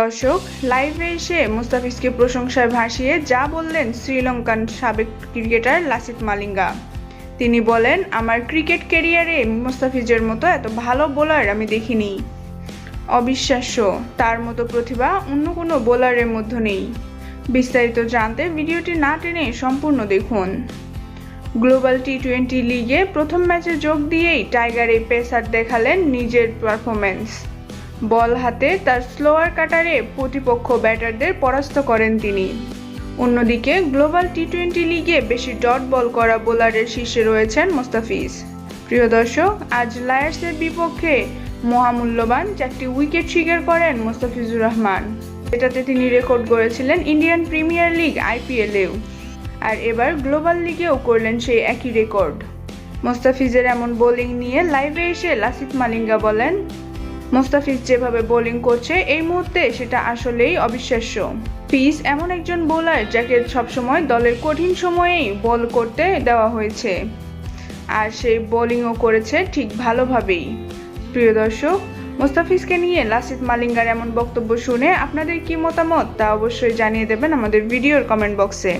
দর্শক লাইভে এসে মুস্তাফিজকে প্রশংসায় ভাসিয়ে যা বললেন শ্রীলঙ্কান সাবেক ক্রিকেটার লাসিত মালিঙ্গা। তিনি বলেন, আমার ক্রিকেট ক্যারিয়ারে মুস্তাফিজের মতো এত ভালো বোলার আমি দেখিনি। অবিশ্বাস্য, তার মতো প্রতিভা অন্য কোনো বোলারের মধ্যে নেই। বিস্তারিত জানতে ভিডিওটি না টেনে সম্পূর্ণ দেখুন। গ্লোবাল টি টোয়েন্টি লিগে প্রথম ম্যাচে যোগ দিয়েই টাইগার এই পেসার দেখালেন নিজের পারফরমেন্স বল হাতে তার স্লোয়ার কাটারে প্রতিপক্ষ ব্যাটারদের পরাস্ত করেন তিনি। অন্যদিকে গ্লোবাল টি টোয়েন্টি লিগে বেশি ডট বল করা বোলারের শীর্ষে রয়েছেন মোস্তাফিজ। প্রিয় দর্শক, আজ লায়ার্সের বিপক্ষে মহামূল্যবান চারটি উইকেট শিকার করেন মোস্তাফিজুর রহমান। এটাতে তিনি রেকর্ড গড়েছিলেন ইন্ডিয়ান প্রিমিয়ার লিগ আইপিএলেও আর এবার গ্লোবাল লিগেও করলেন সেই একই রেকর্ড। মোস্তাফিজের এমন বোলিং নিয়ে লাইভে এসে লাসিত মালিঙ্গা বলেন মোস্তাফিজ যেভাবে বোলিং করছে, এই মুহূর্তে সেটা আসলেই অবিশ্বাস্য। পিস এমন একজন বোলার যাকে সবসময় দলের কঠিন সময়েই বল করতে দেওয়া হয়েছে। আর সেই বোলিংও করেছে ঠিক ভালোভাবেই। প্রিয় দর্শক, মোস্তাফিজকে নিয়ে লাসিত মালিঙ্গার এমন বক্তব্য শুনে আপনাদের কি মতামত তা অবশ্যই জানিয়ে দেবেন আমাদের ভিডিওর কমেন্ট বক্সে